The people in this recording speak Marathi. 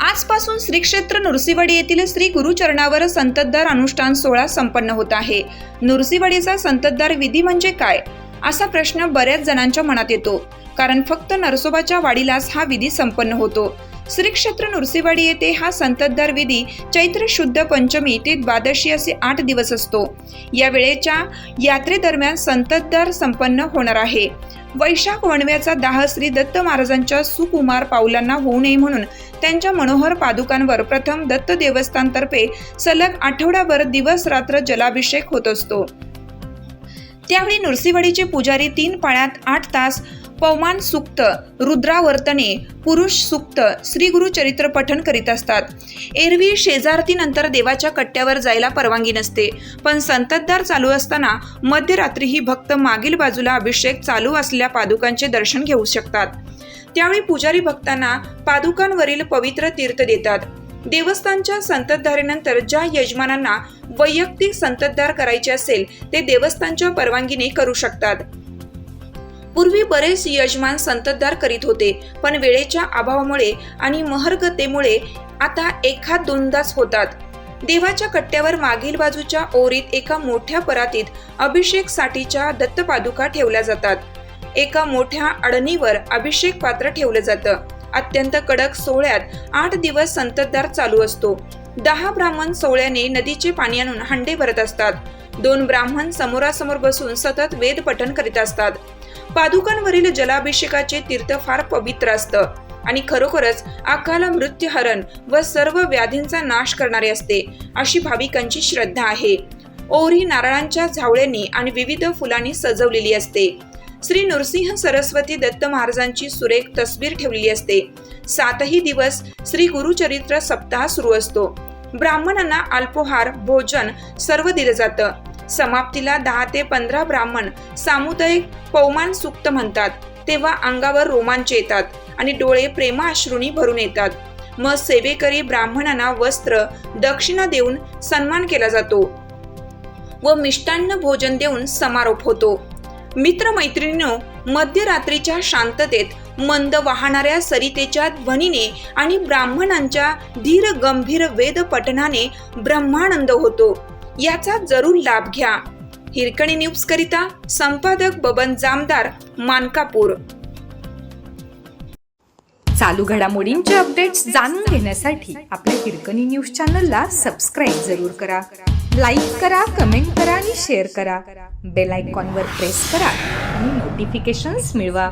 आजपासून श्री क्षेत्र नृसिंहवाडी येथील श्री गुरुचरणावर संततधार अनुष्ठान सोहळा संपन्न होत आहे. नृसिंहवाडीचा संततधार विधी म्हणजे काय? असा प्रश्न बऱ्याच जणांच्या मनात येतो. कारण फक्त नरसोबाच्या वाडीलाच हा विधी संपन्न होतो. श्री क्षेत्र येथे हा संततधार विधी चैत्र शुद्ध पंचमी ते द्वादशी असे आठ दिवस असतो. या वेळेच्या यात्रेदरम्यान संततधार संपन्न होणार आहे. वैशाख वणव्याचा दाह श्री दत्त महाराजांच्या सुकुमार पाऊलांना होऊ नये म्हणून त्यांच्या मनोहर पादुकांवर प्रथम दत्त देवस्थानतर्फे सलग आठवड्याभर दिवस रात्र जलाभिषेक होत असतो. त्यावेळी नृसिवाडीचे पुजारी तीन पाळ्यात आठ तास पवमान सुक्त रुद्रावर्तने पुरुष सुक्त श्री गुरु चरित्र करीत असतात. एरवी शेजारतीनंतर देवाच्या कट्ट्यावर जायला परवानगी नसते. पण संततधार चालू असताना मध्यरात्री ही भक्त मागील बाजूला अभिषेक चालू असलेल्या पादुकांचे दर्शन घेऊ शकतात. त्यावेळी पुजारी भक्तांना पादुकांवरील पवित्र तीर्थ देतात. देवस्थानच्या संततधारेनंतर ज्या यजमानांना वैयक्तिक संततधार करायचे असेल ते देवस्थानच्या परवानगीने करू शकतात. पूर्वी बरेच यजमान संततधार करीत होते पण वेळेच्या अभावामुळे आणि महर्गतेमुळे आता एखाद दोनदाच होतात. देवाच्या कट्ट्यावर मागील बाजूच्या ओरीत एका मोठ्या परातीत अभिषेकसाठीच्या दत्तपादुका ठेवल्या जातात. एका मोठ्या अडणीवर अभिषेक पात्र ठेवलं जातं. अत्यंत कडक सोहळ्यात आठ दिवस संततधार चालू असतो. दहा ब्राह्मण सोहळ्याने नदीचे पाणी आणून हंडे भरत असतात. दोन ब्राह्मण समोरासमोर बसून सतत वेद पठण करीत असतात. पादुकांवरील जलाभिषेकाचे तीर्थ फार पवित्र असतं आणि खरोखरच अकाल मृत्यूहरण व सर्व व्याधींचा नाश करणारे असते अशी भाविकांची श्रद्धा आहे. ओरी नारळांच्या झावळ्यांनी आणि विविध फुलांनी सजवलेली असते. श्री नृसिंह सरस्वती दत्त महाराजांची सुरेख तस्वीर ठेवलेली असते. सातही दिवस श्री गुरुचरित्र सप्ताह सुरू असतो. ब्राह्मणांना अल्पोहार भोजन सर्व दिलं जातं. समाप्तीला दहा ते पंधरा ब्राह्मण सामुदायिक पौमान सुक्त म्हणतात. तेव्हा अंगावर रोमांच येतात आणि डोळे प्रेमाश्रूनी भरून येतात. मग सेवेकरी ब्राह्मणांना वस्त्र दक्षिणा देऊन सन्मान केला जातो व मिष्टान्न भोजन देऊन समारोप होतो. मित्रमैत्रिणीनो मध्यरात्रीच्या शांततेत मंद वाहणाऱ्या सरितेच्या ध्वनीने आणि ब्राह्मणांच्या धीर गंभीर वेद पठणाने ब्रह्मानंद होतो. याचा जरूर लाभ घ्या. हिरकणी न्यूज करिता संपादक बबन जामदार मानकापूर. चालू घडामोडींचे अपडेट्स जाणून घेण्यासाठी आपल्या हिरकणी न्यूज चॅनलला सबस्क्राईब जरूर करा. लाईक करा कमेंट करा आणि शेअर करा. बेल आयकॉनवर प्रेस करा आणि नोटिफिकेशन्स मिळवा.